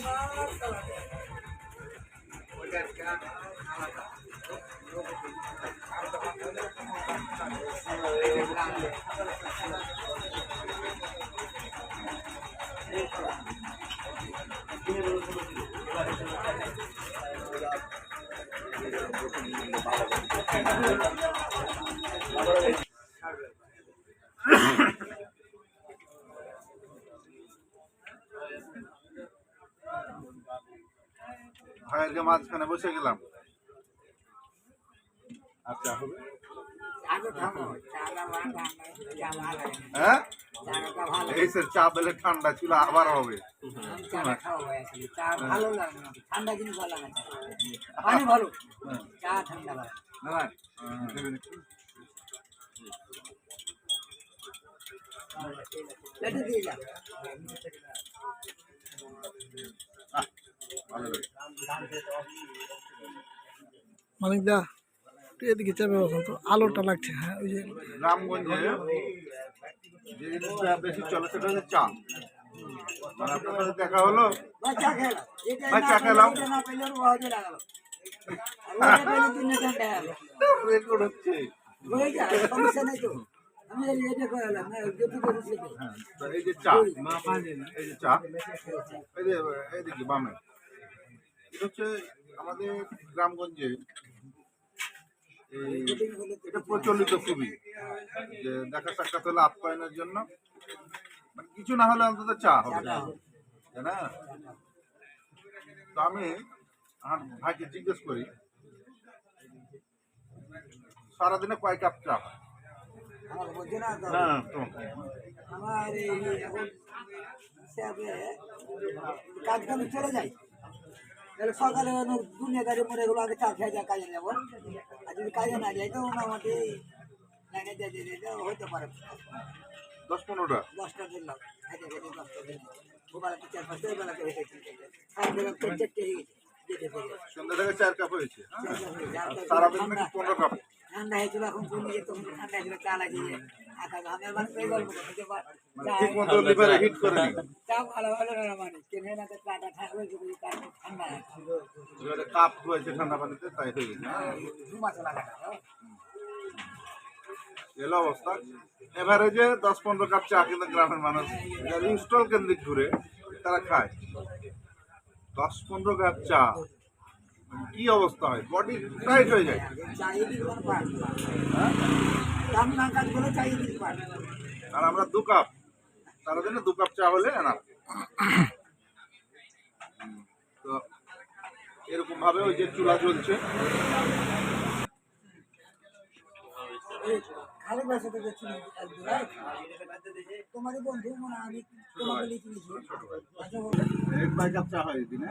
ভাইয়ের মাঝখানে বসে গেলাম। আচ্ছা হবে? হ্যাঁ? এই স্যার চা পেলে ঠান্ডা ছিল আবার হবে। ঠান্ডা জিনিস ভালো লাগে না। পানি ভালো হ্যাঁ। চা। ঠান্ডা ভালো। দাদা আহ, দেবেন একটু? লেটে দিয়ে যা আহ, ভালো লাগে। মানিক দা একটু এদিকে চাপে বসুন তো আলোটা লাগছে হ্যাঁ ওই যে গ্রামগঞ্জে যে জিনিসটা বেশি চলে সেটা হচ্ছে চা মানে আপনার সাথে দেখা হলো ভাই চা খেলাম রেকর্ড হচ্ছে হয়ে এই হ্যাঁ এই যে চা এই যে এই যে এইদিকে বামে। এটা হচ্ছে আমাদের গ্রামগঞ্জে এটা প্রচলিত খুবই যে দেখা সাক্ষাৎ হলে আপ্যায়নের জন্য মানে কিছু না হলে অন্তত চা হবে। তাই না? তো আমি আমার ভাইকে জিজ্ঞেস করি সারাদিনে কয় কাপ চা হয়? না আমার এই কাজ চলে যাই তাহলে সকালে মরে কাজে আর যদি কাজে না যাই তো হতে পারে দশ পনেরোটা দশটা চার হয়ে। সন্ধ্যা থেকে চার কাপ হয়েছে। হ্যাঁ? সারাদিন পনেরো কাপ। ঠান্ডা হয়েছিল এখন ঠান্ডা হয়েছিল ঘামের গল্প করতে ভালো ভালো না কেনে না তো চাটা ঠান্ডা হয়েছে তার ঠান্ডা আছে কাপ হয়েছে ঠান্ডা পানিতে তাই হয়ে গেছে? দু মাস লাগাটা এলো অবস্থা। এভারেজে দশ পনেরো কাপ চা কিন্তু গ্রামের মানুষ যারা ইনস্টল কেন্দ্রিক ঘুরে তারা খায়। দশ পনেরো কাপ চা। কি অবস্থা হয়? বডি টাইট হয়ে যায়। আর আমরা দু কাপ সারাদিনে দু কাপ চা হলে না তো এরকম ভাবে ওই যে চুলা জ্বলছে। খালি পয়সা তো দেখছি তোমারই বন্ধু মানে আমি তোমাকে আচ্ছা বলো। এক বাই কাপ চা হয় দিনে।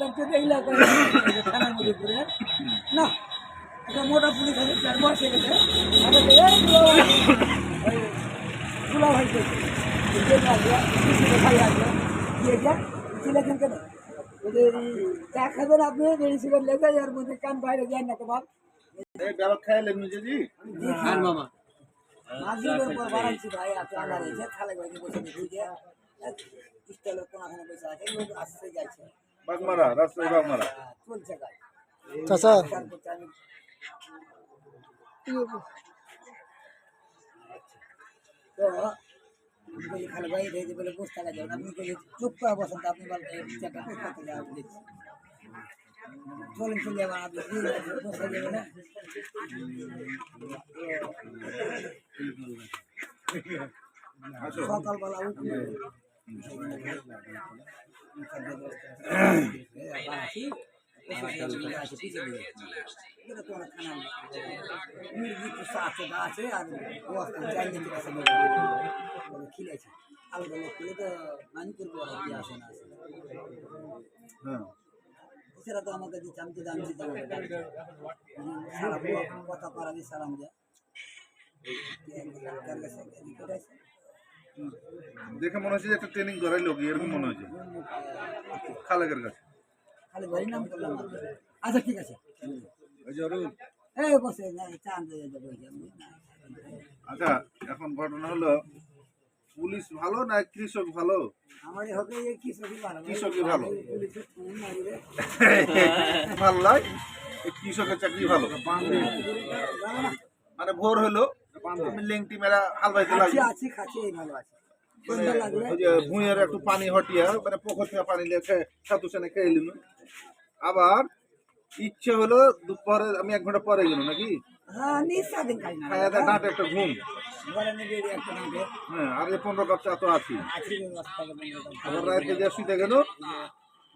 তো দেখলে থানার মধ্যে ঘুরে না একটা মোটা পুলিশ আছে চার বসে গেছে। আমাকে এই দুলা ভাই, ভাই আসবে, দিয়ে যা, ছিলেছেন কেন? চা খাবেন আপনি মেডিসিন লেগে এর মধ্যে কান বাইরে যান না তোমার। খাইলেন নিজেজি আর মামা। বাড়াইছি ভাই আপনি আলাদা বাইরে বসে দেখি স্টলের কোনাখানে বসে আছে লোক আসছে যাচ্ছে। বাগমারা রাজশাহী বাগমারা চাচা খালে বাইরে বলে বসে থাকা যাবে। আপনি চুপ করে বসেন আপনি বলতে চলেন চলে যাবেন আপনি যাবেন, না সকালবেলা উঠলে আছে আর খিলেছে আলাদা লোক খুলে তো মানি করব আর কি আসে না আসে সেটা তো আমাকে দিচ্ছে আমি দেখে মনে হচ্ছে যে একটা ট্রেনিং করাই লোক এরকম মনে হচ্ছে। খালেকের কাছে। খালি ভাই নাম করলাম আচ্ছা ঠিক আছে। ওই এই বসে আচ্ছা এখন ঘটনা হলো পুলিশ ভালো না কৃষক ভালো? কৃষকই ভালো। কৃষকই ভালো। এই কৃষকের চাকরি ভালো। মানে ভোর হলো। তুমি লেংটি মেরা হাল বাইতে আছি খাচ্ছি এই ভালো আছে। সন্ধ্যা লাগলে? ওই যে ভুঁইয়ের একটু পানি হটিয়া মানে পুকুর থেকে পানি নিয়ে সাতু সেনে খেয়ে নিল আবার ইচ্ছে হলো দুপুরে আমি এক ঘণ্টা পরে গেলাম নাকি? হ্যাঁ ডাঁটে একটা ঘুম। হ্যাঁ আর এই পনেরো কাপ চা তো আছি। আবার যে শুতে গেল।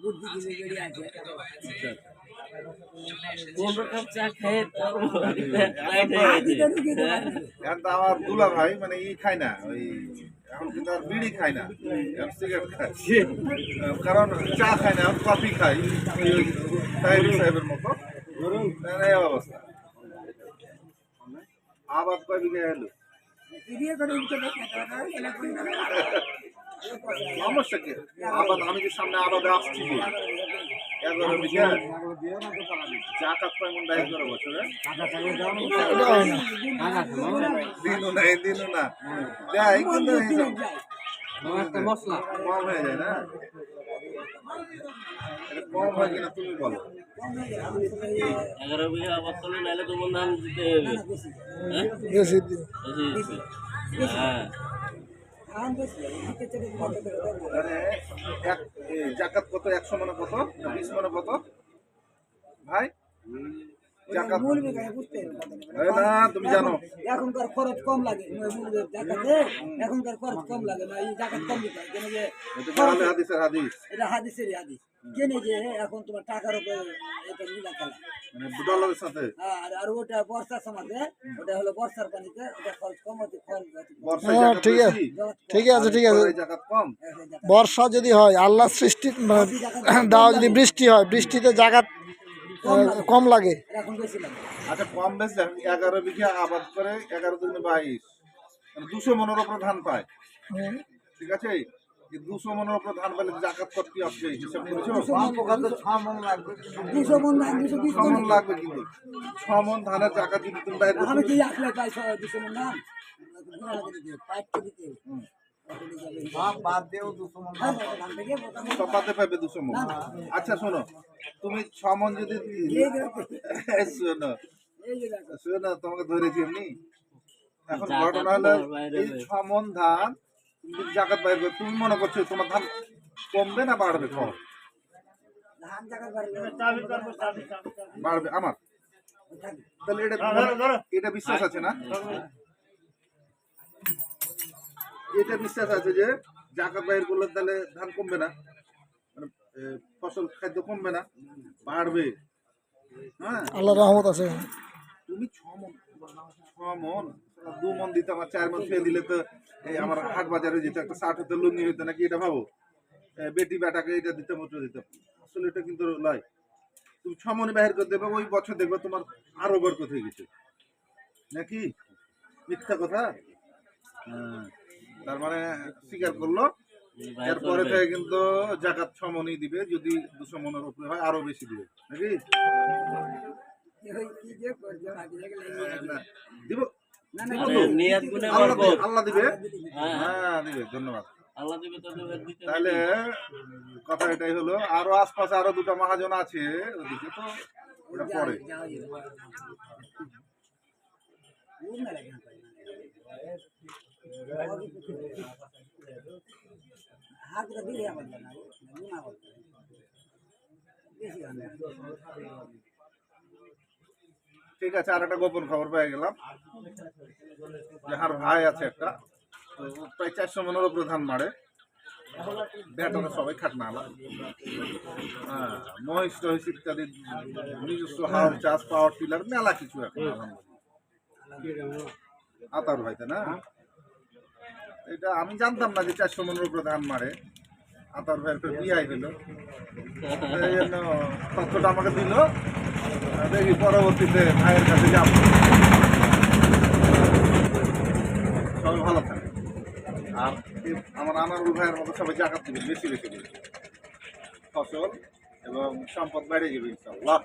বুদ্ধি আছে। হয়ে। আমার দুলা ভাই মানে ই খায় না ওই এখন কিন্তু আর বিড়ি খায় না এখন সিগারেট খায়। কারণ চা খায় না কফি খাই সাহেব সাহেবের মতো। এই অবস্থা। কয় বিঘা এলো। সমস্যা কি? আবাদ আমি যে সামনে আবাদে আসছি মশলা কম হয়ে যায় না? এটা কম হয় কিনা তুমি বলো। এগারো বিঘা করলে নাহলে তোমার ধান দিতে হবে। হ্যাঁ? এক জাকাত কত? একশো মানে কত? বিশ মানে কত? ভাই? না তুমি জানো। এখনকার খরচ কম লাগে। এখনকার খরচ কম লাগে। না এই জাকাত কম দিতে হাদিসের হাদিস। এটা হাদিসেরই হাদিস। কেনে যে এখন তোমার টাকার উপরে এটা মিলা খেলা। মানে ডলারের সাথে? হ্যাঁ, আর আর ওটা বর্ষার সমাজে ওটা হলো বর্ষার পানিতে ওটা খরচ কম খরচ হ্যাঁ, ঠিক আছে। ঠিক আছে ঠিক আছে। কম? বর্ষা যদি হয় আল্লাহ সৃষ্টি দাও যদি বৃষ্টি হয় বৃষ্টিতে জাগাত কম লাগে। এখন বেশি আচ্ছা কম বেশি এগারো বিঘা আবাদ করে এগারো দিন বাইশ। মানে দুশো মনের উপরে ধান পায়। হুম। ঠিক আছে? দুশো মনের উপরে ধান পেলে জাকাত আসবে হিসাব করেছ? দুশো মন দুশো বিশ ছ মন মন। লাগবে কিন্তু। ছ মন ধানের জাকাত যদি তুমি বাইরে আমি কি আসলে পাই ছ- দুশো মন ধান মন। আচ্ছা শোনো তুমি ছ মন যদি শোনো শোনো তোমাকে ধরেছি এমনি। এখন ঘটনা হলো এই ছ মন ধান তুমি যদি জাকাত বাইর করো। তুমি মনে করছ তোমার ধান কমবে না বাড়বে? বাড়বে আমার? তাহলে এটা এটা বিশ্বাস আছে না? এটা বিশ্বাস আছে যে জাকাত বাইর করলে তাহলে ধান কমবে না। মানে ফসল খাদ্য কমবে না বাড়বে। হ্যাঁ? আল্লাহ রহমত আছে। তুমি ছ মন। ছ মন। দু মন দিতে আমার চার মন খেয়ে দিলে তো এই আমার হাট বাজারে যেত একটা ষাট হতে লুঙ্গি হইতো নাকি এটা ভাবো? বেটি বেটাকে এটা দিতে মতো দিতে। আসলে এটা কিন্তু লয়। তুমি ছ মনে বাহির করে দেবে ওই বছর দেখবে তোমার আরও বরকত হয়ে গেছে। নাকি? মিথ্যা কথা? হ্যাঁ। তার মানে স্বীকার করল। এরপরে থেকে কিন্তু জাকাত ছ মনই দিবে যদি দুশো মনের উপরে হয় আরও বেশি দিবে। নাকি? ওই কি যে করছ, হাতে থেকে লেগে গেছে। না, দিব। আল্লাহ দিবে, হ্যাঁ হ্যাঁ। দিবে ধন্যবাদ। আল্লাহ দিবে হবে। তাহলে কথা এটাই হলো আরও আশপাশে আরও দুটো মহাজন আছে ওদিকে তো ওটা পরে। হয়। ঠিক আছে আর একটা গোপন খবর পেয়ে গেলাম। যে হার ভাই আছে একটা প্রায় চারশো মনের উপরে ধান মারে বেটারা সবাই খাটনা আলা হ্যাঁ মহিষ টহিষ ইত্যাদি, নিজস্ব হাল চাষ, পাওয়ার, টিলার, মেলা কিছু এখন আতার ভাই, তাই না? এটা আমি জানতাম না যে চারশো মনের উপরে ধান মারে আতার ভাইয়ের ফের বিয়াই জন্য তথ্যটা আমাকে দিল। দেখি পরবর্তীতে ভাইয়ের কাছে যাব। সবাই ভালো থাকে আর আমার আনারুল ভাইয়ের মতো সবাই জাকাত দিবে বেশি বেশি করে। ফসল এবং সম্পদ বেড়ে যাবে ইনশাল্লাহ